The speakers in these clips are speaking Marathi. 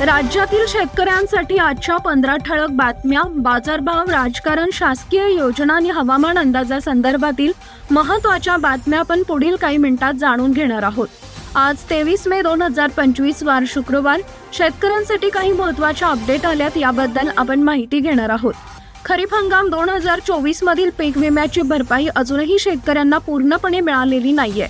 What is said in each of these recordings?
राज्यातील शेतकऱ्यांसाठी आजच्या पंधरा ठळक बातम्या बाजारभाव राजकारण शासकीय योजना आणि हवामान अंदाजासंदर्भातील महत्त्वाच्या बातम्या आपण पुढील काही मिनिटात जाणून घेणार आहोत. आज तेवीस मे दोन हजार पंचवीस वार शुक्रवार शेतकऱ्यांसाठी काही महत्त्वाच्या अपडेट आल्यात याबद्दल आपण माहिती घेणार आहोत. खरीप हंगाम दोन हजार चोवीस मधील पीक विम्याची भरपाई अजूनही शेतकऱ्यांना पूर्णपणे मिळालेली नाहीये.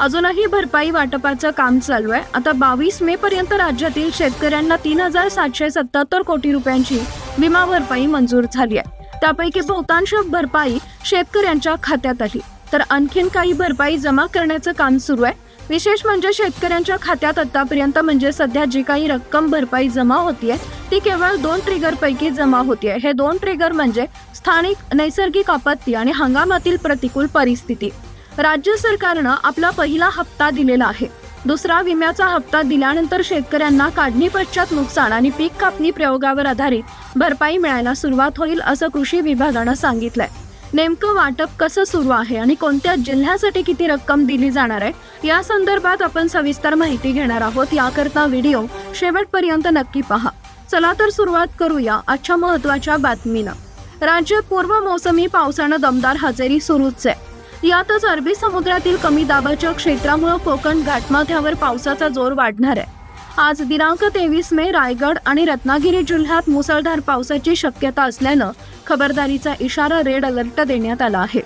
अजूनही भरपाई वाटपाचं काम चालू आहे. आता बावीस मे पर्यंत राज्यातील शेतकऱ्यांना तीन हजार सातशे सत्याहत्तर कोटी रुपयांची विमा भरपाई मंजूर झाली आहे. त्यापैकी बहुतांश भरपाई शेतकऱ्यांच्या खात्यात आली. तर आणखीन काही भरपाई जमा करण्याचं काम सुरू आहे. विशेष म्हणजे शेतकऱ्यांच्या खात्यात आतापर्यंत म्हणजे सध्या जी काही रक्कम भरपाई जमा होतीये ती केवळ दोन ट्रिगर पैकी जमा होतीये हे दोन ट्रिगर म्हणजे स्थानिक नैसर्गिक आपत्ती आणि हंगामातील प्रतिकूल परिस्थिती. राज्य सरकारनं आपला पहिला हप्ता दिलेला आहे. दुसरा विम्याचा हप्ता दिल्यानंतर शेतकऱ्यांना काढणी पश्चात नुकसान आणि पीक कापणी प्रयोगावर आधारित भरपाई मिळायला सुरुवात होईल असं कृषी विभागानं सांगितलंय. नेमकं वाटप कसं सुरू आहे आणि कोणत्या जिल्ह्यासाठी किती रक्कम दिली जाणार आहे या संदर्भात आपण सविस्तर माहिती घेणार आहोत. याकरता व्हिडिओ शेवटपर्यंत नक्की पहा. चला तर सुरुवात करूया आजच्या महत्त्वाच्या बातमीनं. राज्यात पूर्व मोसमी पावसानं दमदार हजेरी सुरूच आहे. यातच अरबी समुद्रातील कमी दाबाच्या क्षेत्रामुळे कोकण घाटमाथ्यावर पावसाचा जोर वाढणार आहे. आज दिनांक तेवीस मे रायगड आणि रत्नागिरी जिल्ह्यात मुसळधार पावसाची शक्यता असल्यानं खबरदारीचा इशारा रेड अलर्ट देण्यात आला आहे.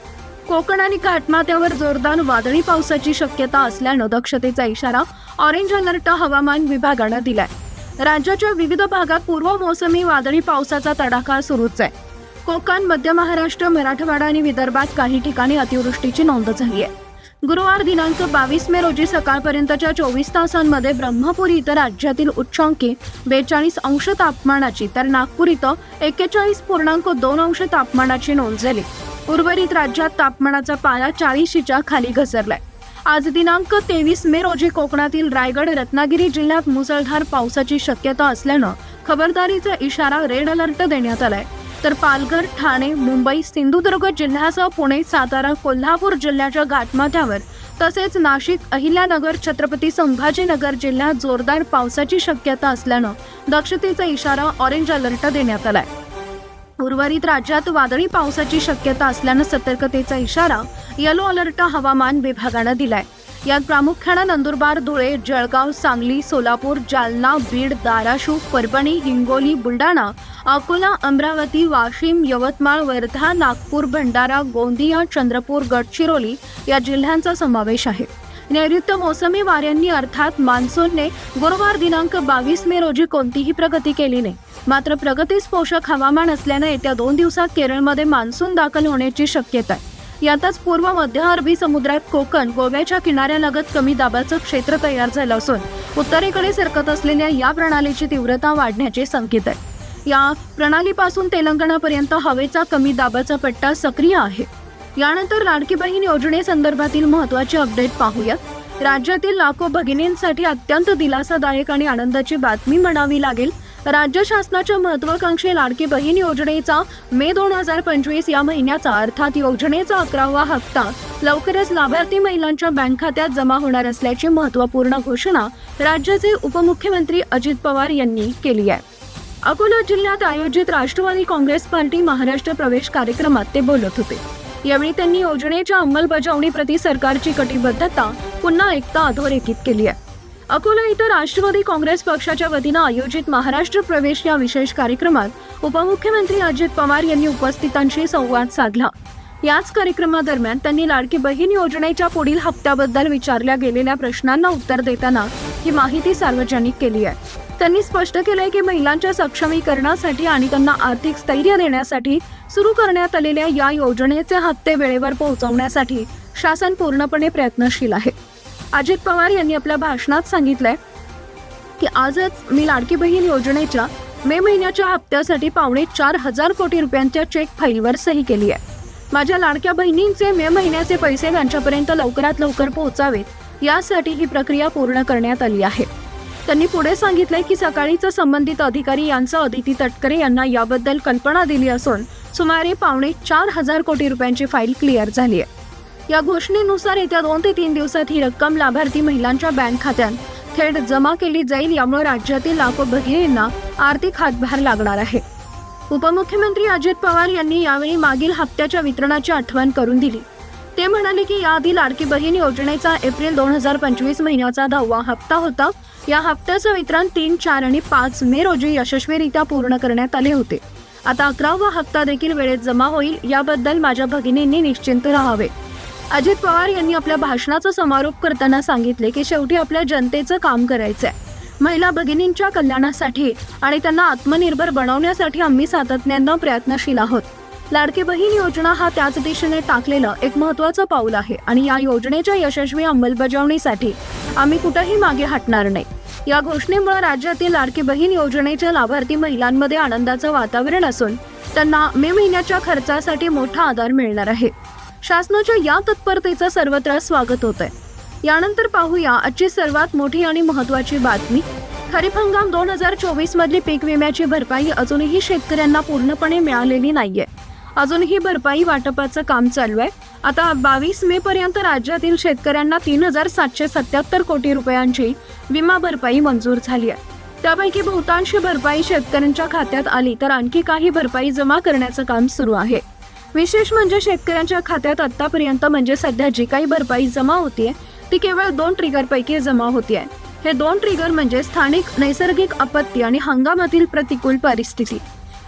कोकण आणि घाटमाथ्यावर जोरदार वादळी पावसाची शक्यता असल्यानं दक्षतेचा इशारा ऑरेंज अलर्ट हवामान विभागानं दिलाय. राज्याच्या विविध भागात पूर्व मोसमी वादळी पावसाचा तडाखा सुरूच आहे. कोकण मध्य महाराष्ट्र मराठवाडा आणि विदर्भात काही ठिकाणी अतिवृष्टीची नोंद झाली आहे. गुरुवार दिनांक बावीस मे रोजी सकाळपर्यंतच्या चोवीस तासांमध्ये ब्रह्मपुरी इथं राज्यातील उच्चांकी बेचाळीस अंश तापमानाची तर नागपूर इथं एक्केचाळीस पूर्णांक दोन अंश तापमानाची नोंद झाली. उर्वरित राज्यात तापमानाचा पारा चाळीशीच्या खाली घसरलाय. आज दिनांक तेवीस मे रोजी कोकणातील रायगड रत्नागिरी जिल्ह्यात मुसळधार पावसाची शक्यता असल्यानं खबरदारीचा इशारा रेड अलर्ट देण्यात आलाय. तर पालघर ठाणे मुंबई सिंधुदुर्ग जिल्ह्यासह पुणे सातारा कोल्हापूर जिल्ह्याच्या घाटमाथ्यावर तसेच नाशिक अहिल्यानगर छत्रपती संभाजीनगर जिल्ह्यात जोरदार पावसाची शक्यता असल्यानं दक्षतेचा इशारा ऑरेंज अलर्ट देण्यात आलाय. उर्वरित राज्यात वादळी पावसाची शक्यता असल्यानं सतर्कतेचा इशारा येलो अलर्ट हवामान विभागानं दिलाय. यात प्रामुख्यानं नंदुरबार धुळे जळगाव सांगली सोलापूर जालना बीड धाराशिव परभणी हिंगोली बुलढाणा अकोला अमरावती वाशिम यवतमाळ वर्धा नागपूर भंडारा गोंदिया चंद्रपूर गडचिरोली या जिल्ह्यांचा समावेश आहे. नैऋत्य मोसमी वाऱ्यांनी अर्थात मान्सूनने गुरुवार दिनांक बावीस मे रोजी कोणतीही प्रगती केली नाही. मात्र प्रगतीस पोषक हवामान असल्यानं येत्या दोन दिवसात केरळमध्ये मान्सून दाखल होण्याची शक्यता आहे. यातच पूर्व मध्य अरबी समुद्रात कोकण गोव्याच्या किनाऱ्यालगत कमी दाबाचं क्षेत्र तयार झालं असून उत्तरेकडे सरकत असलेल्या या प्रणालीची तीव्रता वाढण्याचे संकेत आहे या प्रणालीपासून तेलंगणापर्यंत हवेचा कमी दाबाचा पट्टा सक्रिय आहे. यानंतर लाडकी बहीण योजनेसंदर्भातील महत्त्वाचे अपडेट पाहूयात. राज्यातील लाखो भगिनींसाठी अत्यंत दिलासादायक आणि आनंदाची बातमी म्हणावी लागेल. राज्य शासनाच्या महत्वाकांक्षी लाडकी बहीण योजनेचा मे दोन हजार पंचवीस या महिन्याचा अर्थात योजनेचा अकरावा हप्ता लवकरच लाभार्थी महिलांच्या बँक खात्यात जमा होणार असल्याची महत्त्वपूर्ण घोषणा राज्याचे उपमुख्यमंत्री अजित पवार यांनी केली आहे. अकोला जिल्ह्यात आयोजित राष्ट्रवादी काँग्रेस पार्टी महाराष्ट्र प्रवेश कार्यक्रमात ते बोलत होते. यावेळी त्यांनी योजनेच्या अंमलबजावणीप्रती सरकारची कटिबद्धता पुन्हा एकदा अधोरेखित केली आहे. अकोला इथं राष्ट्रवादी काँग्रेस पक्षाच्या वतीनं आयोजित महाराष्ट्र प्रवेश या विशेष कार्यक्रमात उपमुख्यमंत्री अजित पवार यांनी उपस्थितांशी संवाद साधला. याच कार्यक्रमादरम्यान त्यांनी लाडकी बहीण योजनेच्या पुढील हप्त्याबद्दल विचारल्या गेलेल्या प्रश्नांना उत्तर देताना ही माहिती सार्वजनिक केली आहे. त्यांनी स्पष्ट केलंय की महिलांच्या सक्षमीकरणासाठी आणि त्यांना आर्थिक स्थैर्य देण्यासाठी सुरू करण्यात आलेल्या या योजनेचे हप्ते वेळेवर पोहोचवण्यासाठी शासन पूर्णपणे प्रयत्नशील आहे. अजित पवार यांनी आपल्या भाषणात सांगितलंय की आजच मी लाडकी बहीण योजनेच्या मे महिन्याच्या हप्त्यासाठी पावणे चार हजार कोटी रुपयांच्या चेक फाईलवर सही केली आहे. माझ्या लाडक्या बहिणींचे मे महिन्याचे पैसे त्यांच्यापर्यंत लवकरात लवकर पोहोचावेत यासाठी ही प्रक्रिया पूर्ण करण्यात आली आहे. त्यांनी पुढे सांगितलंय की सकाळीचं संबंधित अधिकारी यांचं अदिती तटकरे यांना याबद्दल कल्पना दिली असून सुमारे पावणे चार हजार कोटी रुपयांची फाईल क्लिअर झाली आहे. या घोषणेनुसार येत्या दोन ते तीन दिवसात ही रक्कम लाभार्थी महिलांच्या बँक खात्यात थेट जमा केली जाईल यामुळे राज्यातील लाखो भगिनींना आर्थिक हातभार लागणार आहे. उपमुख्यमंत्री अजित पवार यांनी यावेळी मागील हप्त्याच्या वितरणाची आठवण करून दिली. ते म्हणाले की याआधी लाडकी बहीण योजनेचा एप्रिल दोन हजार पंचवीस महिन्याचा दहावा हप्ता होता. या हप्त्याचं वितरण तीन चार आणि पाच मे रोजी यशस्वीरित्या पूर्ण करण्यात आले होते. आता अकरावा हप्ता देखील वेळेत जमा होईल याबद्दल माझ्या भगिनींनी निश्चिंत राहावे. अजित पवार यांनी आपल्या भाषणाचा समारोप करताना सांगितले की शेवटी आपल्या जनतेचं काम करायचं आहे महिला भगिनींच्या कल्याणासाठी आणि त्यांना आत्मनिर्भर बनवण्यासाठी आम्ही सातत्यानं प्रयत्नशील आहोत. लाडकी बहीण योजना हा त्याच दिशेने टाकलेलं एक महत्त्वाचं पाऊल आहे आणि या योजनेच्या यशस्वी अंमलबजावणीसाठी आम्ही कुठंही मागे हटणार नाही. या घोषणेमुळे राज्यातील लाडकी बहीण योजनेच्या लाभार्थी महिलांमध्ये आनंदाचं वातावरण असून त्यांना मे महिन्याच्या खर्चासाठी मोठा आधार मिळणार आहे. शासनाच्या या तत्परतेचं सर्वत्र स्वागत होत आहे यानंतर पाहूया आजची सर्वात मोठी आणि महत्त्वाची बातमी. खरीप हंगाम दोन हजार चोवीस मधली पीक विम्याची भरपाई अजूनही शेतकऱ्यांना पूर्णपणे मिळालेली नाहीये. अजूनही भरपाई वाटपाचं काम चालू आहे. आता बावीस मे पर्यंत राज्यातील शेतकऱ्यांना तीन हजार सातशे सत्याहत्तर कोटी रुपयांची विमा भरपाई मंजूर झाली आहे. त्यापैकी बहुतांश भरपाई शेतकऱ्यांच्या खात्यात आली तर आणखी काही भरपाई जमा करण्याचं काम सुरू आहे. विशेष म्हणजे शेतकऱ्यांच्या खात्यात आतापर्यंत म्हणजे सध्या जी काही भरपाई जमा होतीये ती केवळ दोन ट्रिगरपैकी जमा होतीये. हे दोन ट्रिगर म्हणजे स्थानिक नैसर्गिक आपत्ती आणि हंगामातील प्रतिकूल परिस्थिती.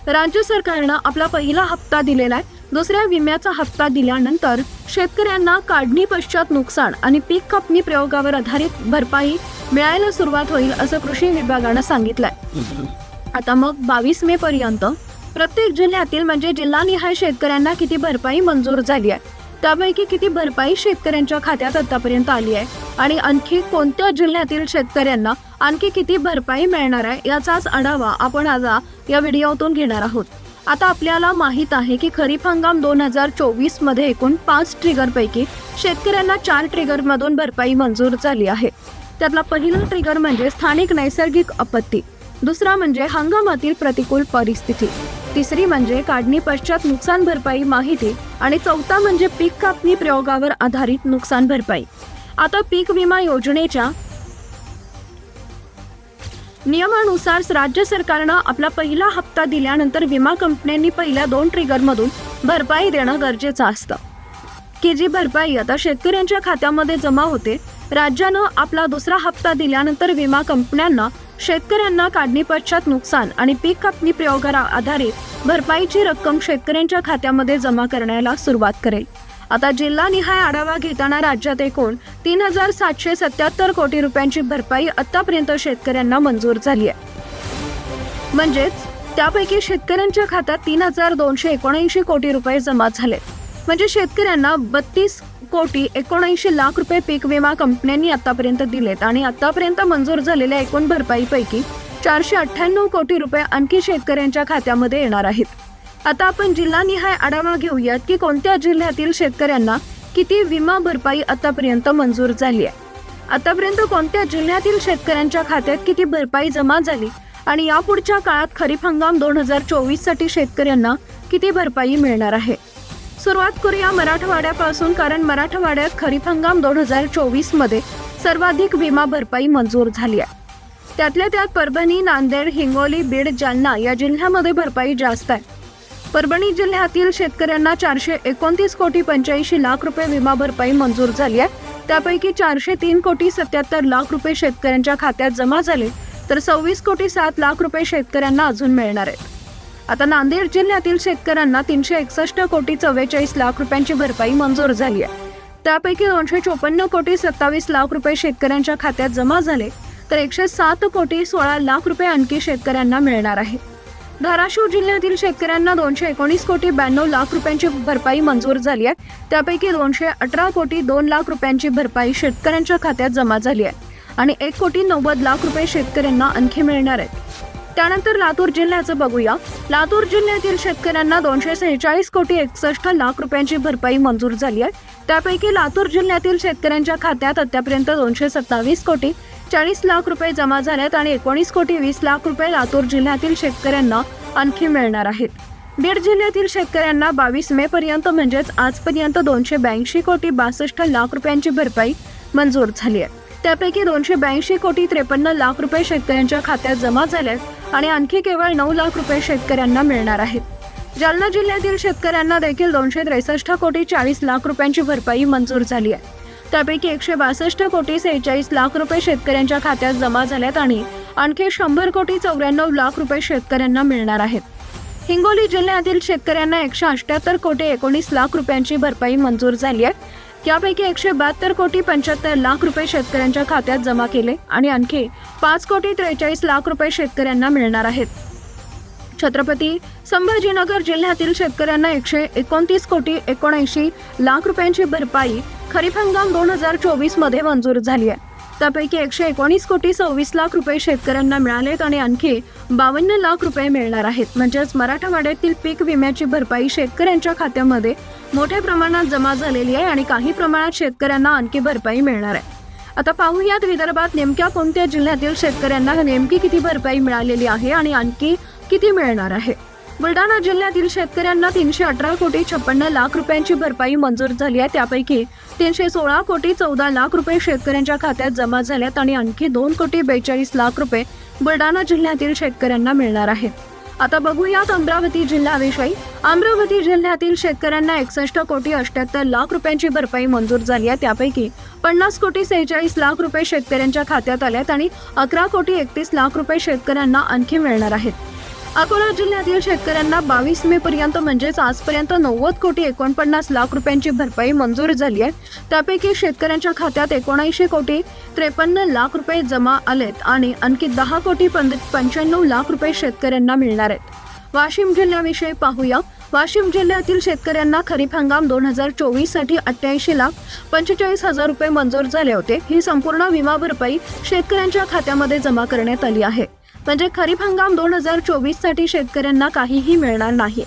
राज्य सरकारनं आपला पहिला हप्ता दिलेला आहे दुसऱ्या विम्याचा हप्ता दिल्यानंतर शेतकऱ्यांना काढणी पश्चात नुकसान आणि पीक कापणी प्रयोगावर आधारित भरपाई मिळायला सुरुवात होईल असं कृषी विभागानं सांगितलंय. आता मग बावीस मे पर्यंत प्रत्येक जिल्ह्यातील म्हणजे जिल्हानिहाय शेतकऱ्यांना किती भरपाई मंजूर झाली आहे त्यापैकी किती भरपाई शेतकऱ्यांच्या खात्यात आतापर्यंत आली आहे आणि आणखी कोणत्या जिल्ह्यातील शेतकऱ्यांना आणखी किती भरपाई मिळणार आहे याचाच आढावा आपण आज या व्हिडिओतून घेणार आहोत. आता आपल्याला माहीत आहे की खरीप हंगाम दोन हजार चोवीसमध्ये एकूण पाच ट्रिगरपैकी शेतकऱ्यांना चार ट्रिगरमधून भरपाई मंजूर झाली आहे. त्यातला पहिला ट्रिगर म्हणजे स्थानिक नैसर्गिक आपत्ती. दुसरा म्हणजे हंगामातील प्रतिकूल परिस्थिती. तिसरी म्हणजे काढणी पश्चात नुकसान भरपाई माहिती आणि चौथा म्हणजे पीक कापणी प्रयोगावर आधारित नुकसान भरपाई. आता पीक विमा योजनेच्या नियमानुसार राज्य सरकारनं आपला पहिला हप्ता दिल्यानंतर विमा कंपन्यांनी पहिल्या दोन ट्रिगरमधून भरपाई देणं गरजेचं असतं. की जी भरपाई आता शेतकऱ्यांच्या खात्यामध्ये जमा होते. राज्यानं आपला दुसरा हप्ता दिल्यानंतर विमा कंपन्यांना शेतकऱ्यांना काढणीपश्चात नुकसान आणि पीक कापणी प्रयोगावर आधारित भरपाईची रक्कम शेतकऱ्यांच्या खात्यामध्ये जमा करण्याला सुरुवात करेल. आता जिल्हानिहाय आढावा घेताना राज्यात एकूण तीन हजार सातशे सत्याहत्तर कोटी रुपयांची भरपाई आतापर्यंत शेतकऱ्यांना मंजूर झाली आहे. म्हणजेच त्यापैकी शेतकऱ्यांच्या खात्यात तीन हजार दोनशे एकोणऐंशी कोटी रुपये जमा झाले. म्हणजे शेतकऱ्यांना बत्तीस कोटी एकोणऐंशी लाख रुपये पीक विमा कंपन्यांनी आतापर्यंत दिलेत आणि आतापर्यंत मंजूर झालेल्या एकूण भरपाईपैकी चारशे अठ्ठ्याण्णव कोटी रुपये आणखी शेतकऱ्यांच्या खात्यामध्ये येणार आहेत. आता आपण जिल्हानिहाय आढावा घेऊयात की कोणत्या जिल्ह्यातील शेतकऱ्यांना किती विमा भरपाई आतापर्यंत मंजूर झाली आहे. आतापर्यंत कोणत्या जिल्ह्यातील शेतकऱ्यांच्या खात्यात किती भरपाई जमा झाली आणि यापुढच्या काळात खरीप हंगाम दोन हजार चोवीससाठी शेतकऱ्यांना किती भरपाई मिळणार आहे? सुरुवात करूया मराठवाड्यापासून कारण मराठवाड्यात खरीप हंगाम दोन हजार चोवीसमध्ये सर्वाधिक विमा भरपाई मंजूर झाली आहे. त्यातल्या त्यात परभणी नांदेड हिंगोली बीड जालना या जिल्ह्यामध्ये भरपाई जास्त आहे. परभणी जिल्ह्यातील शेतकऱ्यांना चारशे एकोणतीस कोटी पंच्याऐंशी लाख रुपये विमा भरपाई मंजूर झाली आहे. त्यापैकी चारशे तीन कोटी सत्याहत्तर लाख रुपये शेतकऱ्यांच्या खात्यात जमा झाले तर सव्वीस कोटी सात लाख रुपये शेतकऱ्यांना अजून मिळणार आहेत. आता नांदेड जिल्ह्यातील शेतकऱ्यांना तीनशे एकसष्ट कोटी चव्वेचाळीस लाख रुपयांची भरपाई मंजूर झाली आहे. त्यापैकी दोनशे चोपन्न कोटी सत्तावीस लाख रुपये शेतकऱ्यांच्या खात्यात जमा झाले तर एकशे सात कोटी सोळा लाख रुपये आणखी शेतकऱ्यांना मिळणार आहे. धाराशिव जिल्ह्यातील शेतकऱ्यांना दोनशे एकोणीस कोटी ब्याण्णव लाख रुपयांची भरपाई मंजूर झाली आहे. त्यापैकी दोनशे अठरा कोटी दोन लाख रुपयांची भरपाई शेतकऱ्यांच्या खात्यात जमा झाली आहे आणि एक कोटी नव्वद लाख रुपये शेतकऱ्यांना आणखी मिळणार आहेत. त्यानंतर लातूर जिल्ह्याचं बघूया. लातूर जिल्ह्यातील शेतकऱ्यांना दोनशे सेहेचाळीस कोटी एकसष्ट लाख रुपयांची भरपाई मंजूर झाली आहे. त्यापैकी लातूर जिल्ह्यातील शेतकऱ्यांच्या खात्यात आतापर्यंत दोनशे सत्तावीस कोटी चाळीस लाख रुपये जमा झाल्यात आणि एकोणीस कोटी वीस लाख रुपये लातूर जिल्ह्यातील शेतकऱ्यांना आणखी मिळणार आहेत. बीड जिल्ह्यातील शेतकऱ्यांना बावीस मे पर्यंत म्हणजेच आजपर्यंत दोनशे ब्याऐंशी कोटी बासष्ट लाख रुपयांची भरपाई मंजूर झाली आहे. त्यापैकी दोनशे ब्याऐंशी कोटी त्रेपन्न लाख रुपये शेतकऱ्यांच्या खात्यात जमा झालेत आणि आणखी केवळ नऊ लाख रुपये शेतकऱ्यांना मिळणार आहेत. जालना जिल्ह्यातील शेतकऱ्यांना देखील दोनशे त्रेसष्ट कोटी चाळीस लाख रुपयांची भरपाई मंजूर झाली आहे. त्यापैकी एकशे बासष्ट कोटी सेहेचाळीस लाख रुपये शेतकऱ्यांच्या खात्यात जमा झाल्यात आणि आणखी शंभर कोटी चौऱ्याण्णव लाख रुपये शेतकऱ्यांना मिळणार आहेत. हिंगोली जिल्ह्यातील शेतकऱ्यांना एकशे अठ्याहत्तर कोटी एकोणीस लाख रुपयांची भरपाई मंजूर झाली आहे. यापैकी एकशे बहात्तर कोटी पंच्याहत्तर लाख रुपये शेतकऱ्यांच्या खात्यात जमा केले आणि आणखी पाच कोटी त्रेचाळीस लाख रुपये शेतकऱ्यांना मिळणार आहेत. छत्रपती संभाजीनगर जिल्ह्यातील शेतकऱ्यांना एकशे एकोणतीस कोटी एकोणऐंशी लाख रुपयांची भरपाई खरीप हंगाम दोन हजार चोवीसमध्ये मंजूर झाली आहे. त्यापैकी एकशे एकोणीस कोटी सव्वीस लाख रुपये शेतकऱ्यांना मिळालेत आणि आणखी बावन्न लाख रुपये मिळणार आहेत. म्हणजेच मराठवाड्यातील पीक विम्याची भरपाई शेतकऱ्यांच्या खात्यामध्ये मोठ्या प्रमाणात जमा झालेली आहे आणि काही प्रमाणात शेतकऱ्यांना आणखी भरपाई मिळणार आहे. आता पाहूयात विदर्भात नेमक्या कोणत्या जिल्ह्यातील शेतकऱ्यांना नेमकी किती भरपाई मिळालेली आहे आणि आणखी किती मिळणार आहे? बुलढाणा जिल्ह्यातील शेतकऱ्यांना तीनशे अठरा कोटी छप्पन्न लाख रुपयांची भरपाई मंजूर झाली आहे. त्यापैकी तीनशे सोळा कोटी चौदा लाख रुपये शेतकऱ्यांच्या खात्यात जमा झाल्यात आणि आणखी दोन कोटी बेचाळीस लाख रुपये बुलढाणा जिल्ह्यातील शेतकऱ्यांना मिळणार आहेत. आता बघूयात अमरावती जिल्ह्याविषयी. अमरावती जिल्ह्यातील शेतकऱ्यांना एकसष्ट कोटी अठ्याहत्तर लाख रुपयांची भरपाई मंजूर झाली आहे त्यापैकी पन्नास कोटी सेहेचाळीस लाख रुपये शेतकऱ्यांच्या खात्यात आल्यात आणि अकरा कोटी एकतीस लाख रुपये शेतकऱ्यांना आणखी मिळणार आहेत. अकोला जिल्ह्यातील शेतकऱ्यांना बावीस मे पर्यंत म्हणजेच आजपर्यंत नव्वद कोटी एकोणपन्नास लाख रुपयांची भरपाई मंजूर झाली आहे. त्यापैकी शेतकऱ्यांच्या खात्यात एकोणऐंशी कोटी त्रेपन्न लाख रुपये जमा आलेत आणि आणखी दहा कोटी पंध पंच्याण्णव लाख रुपये शेतकऱ्यांना मिळणार आहेत. वाशिम जिल्ह्याविषयी पाहूया. वाशिम जिल्ह्यातील शेतकऱ्यांना खरीप हंगाम दोन हजार चोवीससाठी अठ्ठ्याऐंशी लाख पंचेचाळीस हजार रुपये मंजूर झाले होते. ही संपूर्ण विमा भरपाई शेतकऱ्यांच्या खात्यामध्ये जमा करण्यात आली आहे. म्हणजे खरीप हंगाम दोन हजार चोवीससाठी शेतकऱ्यांना काहीही मिळणार नाही.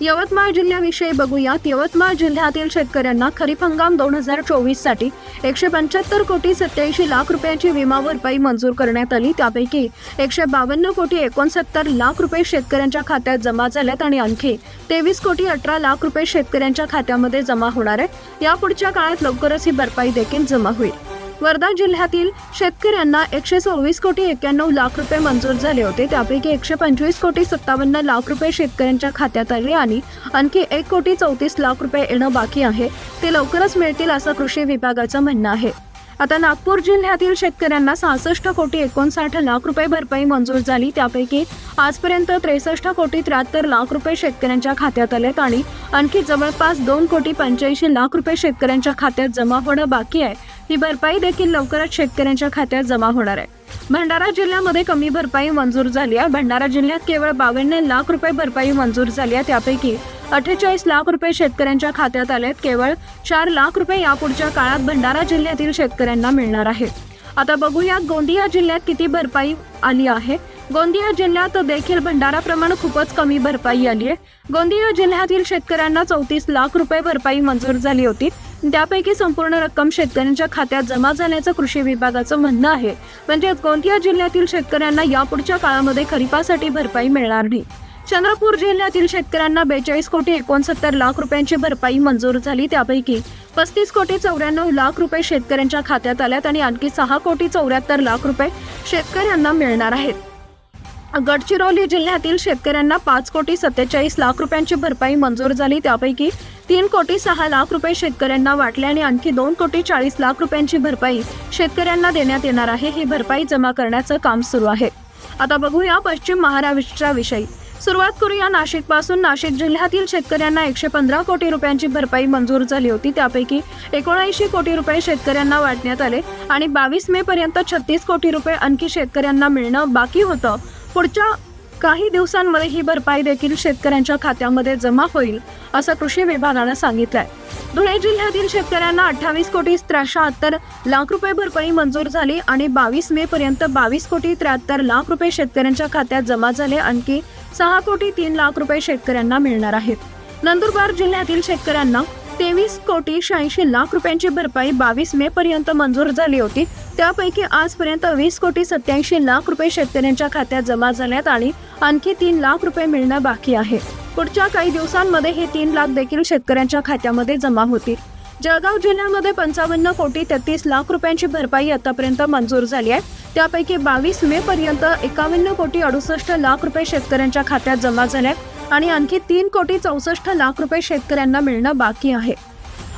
यवतमाळ जिल्ह्याविषयी बघूयात. यवतमाळ जिल्ह्यातील शेतकऱ्यांना खरीप हंगाम दोन हजार चोवीससाठी एकशे पंच्याहत्तर कोटी सत्याऐंशी लाख रुपयांची विमा भरपाई मंजूर करण्यात आली. त्यापैकी एकशे बावन्न कोटी एकोणसत्तर लाख रुपये शेतकऱ्यांच्या खात्यात जमा झाल्यात आणि आणखी तेवीस कोटी अठरा लाख रुपये शेतकऱ्यांच्या खात्यामध्ये जमा होणार आहे यापुढच्या काळात लवकरच ही भरपाई देखील जमा होईल. वर्धा जिल्ह्यातील शेतकऱ्यांना एकशे सव्वीस कोटी एक्क्याण्णव लाख रुपये मंजूर झाले होते. त्यापैकी एकशे पंचवीस कोटी सत्तावन्न लाख रुपये शेतकऱ्यांच्या खात्यात आले आणि आणखी एक कोटी चौतीस लाख रुपये येणं बाकी आहे. ते लवकरच मिळतील असं कृषी विभागाचं म्हणणं आहे. आता नागपूर जिल्ह्यातील शेतकऱ्यांना सहासष्ट कोटी एकोणसाठ लाख रुपये भरपाई मंजूर झाली. त्यापैकी आजपर्यंत त्रेसष्ट कोटी त्र्याहत्तर लाख रुपये शेतकऱ्यांच्या खात्यात आलेत आणि आणखी जवळपास दोन कोटी पंच्याऐंशी लाख रुपये शेतकऱ्यांच्या खात्यात जमा होणं बाकी आहे. ही भरपाई देखील लवकरच शेतकऱ्यांच्या खात्यात जमा होणार आहे. भंडारा जिल्ह्यामध्ये कमी भरपाई मंजूर झाली आहे. भंडारा जिल्ह्यात केवळ बावन्न लाख रुपये भरपाई मंजूर झाली आहे. त्यापैकी अठ्ठेचाळीस लाख रुपये शेतकऱ्यांच्या खात्यात आलेत. केवळ चार लाख रुपये यापुढच्या काळात भंडारा जिल्ह्यातील शेतकऱ्यांना मिळणार आहेत आता बघूया गोंदिया जिल्ह्यात किती भरपाई आली आहे. गोंदिया जिल्ह्यात देखील भंडाराप्रमाणे खूपच कमी भरपाई आली आहे. गोंदिया जिल्ह्यातील शेतकऱ्यांना चौतीस लाख रुपये भरपाई मंजूर झाली होती. त्यापैकी संपूर्ण रक्कम शेतकऱ्यांच्या खात्यात जमा झाल्याचं कृषी विभागाचं म्हणणं आहे. म्हणजे गोंदिया जिल्ह्यातील शेतकऱ्यांना यापुढच्या काळामध्ये खरीपासाठी भरपाई मिळणार नाही. चंद्रपूर जिल्ह्यातील शेतकऱ्यांना बेचाळीस कोटी एकोणसत्तर लाख रुपयांची भरपाई मंजूर झाली त्यापैकी पस्तीस कोटी चौऱ्याण्णव लाख रुपये शेतकऱ्यांच्या खात्यात आल्यात आणि आणखी सहा कोटी चौऱ्याहत्तर लाख रुपये शेतकऱ्यांना मिळणार आहेत. गडचिरोली जिल्ह्यातील शेतकऱ्यांना पाच कोटी सत्तेचाळीस लाख रुपयांची भरपाई मंजूर झाली त्यापैकी तीन कोटी सहा लाख रुपये शेतकऱ्यांना वाटले आणि आणखी दोन कोटी चाळीस लाख रुपयांची भरपाई शेतकऱ्यांना देण्यात येणार आहे. ही भरपाई जमा करण्याचं काम सुरू आहे. आता बघूया पश्चिम महाराष्ट्राविषयी. सुरुवात करूया नाशिकपासून नाशिक जिल्ह्यातील शेतकऱ्यांना एकशे पंधरा कोटी रुपयांची भरपाई मंजूर झाली होती. त्यापैकी एकोणऐंशी कोटी रुपये शेतकऱ्यांना वाटण्यात आले आणि बावीस मे पर्यंत छत्तीस कोटी रुपये आणखी शेतकऱ्यांना मिळणं बाकी होतं. पुढच्या काही दिवसांमध्ये ही भरपाई देखील शेतकऱ्यांच्या खात्यामध्ये जमा होईल असं कृषी विभागानं सांगितलंय. धुळे जिल्ह्यातील शेतकऱ्यांना अठ्ठावीस कोटी त्र्याहत्तर लाख रुपये भरपाई मंजूर झाली आणि बावीस मे पर्यंत बावीस कोटी त्र्याहत्तर लाख रुपये शेतकऱ्यांच्या खात्यात जमा झाले. आणखी सहा कोटी तीन लाख रुपये शेतकऱ्यांना मिळणार आहेत. नंदुरबार जिल्ह्यातील शेतकऱ्यांना तेवीस कोटी शहाऐंशी लाख रुपयांची भरपाई बावीस मे पर्यंत मंजूर झाली होती. त्यापैकी आजपर्यंत वीस कोटी सत्याऐंशी लाख रुपये शेतकऱ्यांच्या खात्यात जमा झाल्यात आणि आणखी तीन लाख रुपये मिळणं बाकी आहे. पुढच्या काही दिवसांमध्ये हे तीन लाख देखील शेतकऱ्यांच्या खात्यामध्ये जमा होतील. जळगाव जिल्ह्यामध्ये पंचावन्न कोटी तेहतीस लाख रुपयांची भरपाई आतापर्यंत मंजूर झाली आहे. त्यापैकी बावीस मे पर्यंत एकावन्न कोटी अडुसष्ट लाख रुपये शेतकऱ्यांच्या खात्यात जमा झाले आहेत आणि आणखी तीन कोटी चौसष्ट लाख रुपये शेतकऱ्यांना मिळणं बाकी आहे.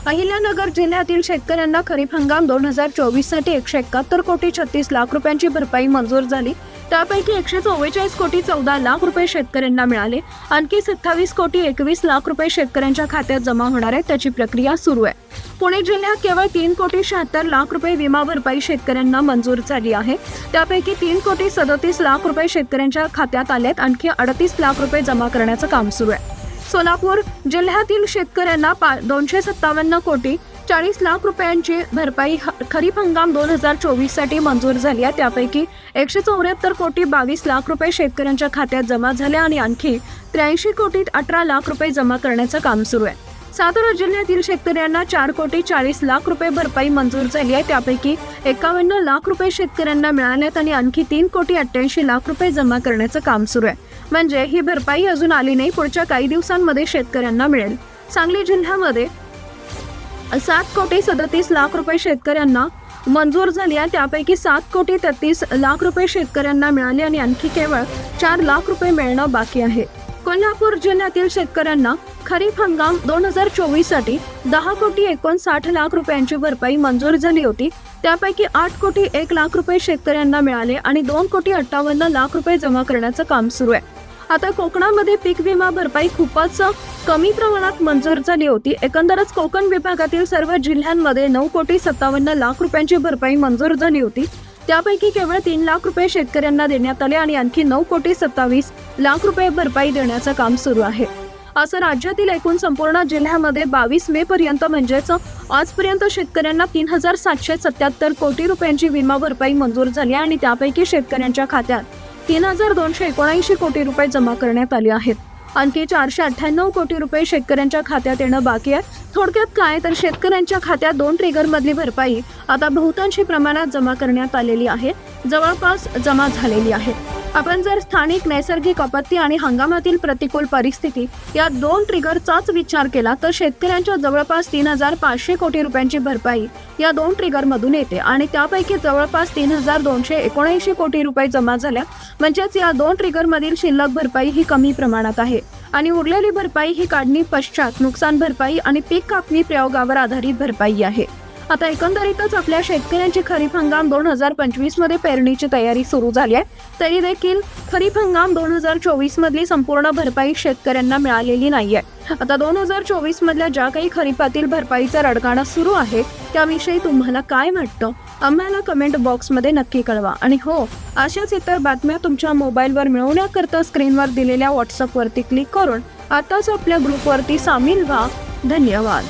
अहिल्यानगर जिल्ह्यातील शेतकऱ्यांना खरीप हंगाम दोन हजार चोवीससाठी एकशे एकाहत्तर कोटी छत्तीस लाख रुपयांची भरपाई मंजूर झाली. त्यापैकी एकशे चव्वेचाळीस कोटी चौदा लाख रुपये शेतकऱ्यांना मिळाले. आणखी सत्तावीस कोटी एकवीस लाख रुपये शेतकऱ्यांच्या खात्यात जमा होणार आहे त्याची प्रक्रिया सुरू आहे. पुणे जिल्ह्यात केवळ तीन कोटी शहात्तर लाख रुपये विमा भरपाई शेतकऱ्यांना मंजूर झाली आहे. त्यापैकी तीन कोटी सदतीस लाख रुपये शेतकऱ्यांच्या खात्यात आलेत आणखी अडतीस लाख रुपये जमा करण्याचं काम सुरू आहे. सोलापूर जिल्ह्यातील शेतकऱ्यांना पा दोनशे सत्तावन्न कोटी चाळीस लाख रुपयांची भरपाई ह- खरीप हंगाम दोन हजार चोवीससाठी मंजूर झाली आहे. त्यापैकी एकशे चौऱ्याहत्तर कोटी बावीस लाख रुपये शेतकऱ्यांच्या खात्यात जमा झाले आणि आणखी त्र्याऐंशी कोटी अठरा लाख रुपये जमा करण्याचं काम सुरू आहे. सातारा जिल्ह्यातील शेतकऱ्यांना चार कोटी चाळीस लाख रुपये भरपाई मंजूर झाली आहे. त्यापैकी एकावन्न लाख रुपये शेतकऱ्यांना मिळाल्यात आणि आणखी तीन कोटी अठ्ठ्याऐंशी लाख रुपये जमा करण्याचं काम सुरू आहे. म्हणजे ही भरपाई अजून आली नाही. पुढच्या काही दिवसांमध्ये शेतकऱ्यांना मिळेल. सांगली जिल्ह्यामध्ये सात कोटी सदतीस लाख रुपये शेतकऱ्यांना मंजूर झाली आहे. त्यापैकी सात कोटी तेहतीस लाख रुपये शेतकऱ्यांना मिळाले आणि आणखी केवळ चार लाख रुपये मिळणं बाकी आहे. कोल्हापूर जिल्ह्यातील शेतकऱ्यांना खरीप हंगाम दोन हजार चोवीससाठी दहा कोटी एकोणसाठ लाख रुपयांची भरपाई मंजूर झाली होती. त्यापैकी आठ कोटी एक लाख रुपये शेतकऱ्यांना मिळाले आणि दोन कोटी अठ्ठावन्न लाख रुपये जमा करण्याचं काम सुरू आहे. आता कोकणामध्ये पीक विमा भरपाई खूपच कमी प्रमाणात मंजूर झाली होती. एकंदरच कोकण विभागातील सर्व जिल्ह्यांमध्ये नऊ कोटी सत्तावन्न लाख रुपयांची भरपाई मंजूर झाली होती. त्यापैकी केवळ तीन लाख रुपये शेतकऱ्यांना देण्यात आले आणि आणखी नऊ कोटी सत्तावीस लाख रुपये भरपाई देण्याचं काम सुरू आहे. असं राज्यातील एकूण संपूर्ण जिल्ह्यामध्ये बावीस मे पर्यंत म्हणजेच आजपर्यंत शेतकऱ्यांना तीन हजार सातशे सत्याहत्तर कोटी रुपयांची विमा भरपाई मंजूर झाली आणि त्यापैकी शेतकऱ्यांच्या खात्यात तीन हजार दोनशे एकोणऐंशी कोटी रुपये जमा करण्यात आले आहेत. आणखी चारशे अठ्ठ्याण्णव कोटी रुपये शेतकऱ्यांच्या खात्यात येणं बाकी आहे. थोडक्यात काय तर शेतकऱ्यांच्या खात्यात दोन ट्रिगरमधली भरपाई आता बहुतांशी प्रमाणात जमा करण्यात आलेली आहे. जवळपास जमा झालेली आहे. आपण जर स्थानिक नैसर्गिक आपत्ती आणि हंगामातील प्रतिकूल परिस्थिती या दोन ट्रिगरचाच विचार केला तर शेतकऱ्यांच्या जवळपास तीन हजार पाचशे कोटी रुपयांची भरपाई या दोन ट्रिगरमधून येते. आणि त्यापैकी जवळपास तीन हजार दोनशे एकोणऐंशी कोटी रुपये जमा झाल्या. म्हणजेच या दोन ट्रिगरमधील शिल्लक भरपाई ही कमी प्रमाणात आहे. आणि उरलेली भरपाई ही काढणी पश्चात नुकसान भरपाई आणि पीक कापणी प्रयोगावर आधारित भरपाई आहे. आता एकंदरीतच आपल्या शेतकऱ्यांची खरीप हंगाम दोन हजार पंचवीसमध्ये पेरणीची तयारी सुरू झाली आहे. तरी देखील खरीप हंगाम दोन हजार चोवीस मधली संपूर्ण भरपाई शेतकऱ्यांना मिळालेली नाहीये. आता दोन हजार चोवीस मधल्या ज्या काही खरीपातील भरपाईचा रडगाणा सुरू आहे त्याविषयी तुम्हाला काय वाटतं? आम्हाला कमेंट बॉक्समध्ये नक्की कळवा. आणि हो अशाच इतर बातम्या तुमच्या मोबाईलवर मिळवण्याकरता स्क्रीनवर दिलेल्या व्हॉट्सअपवरती क्लिक करून आताच आपल्या ग्रुपवरती सामील व्हा. धन्यवाद.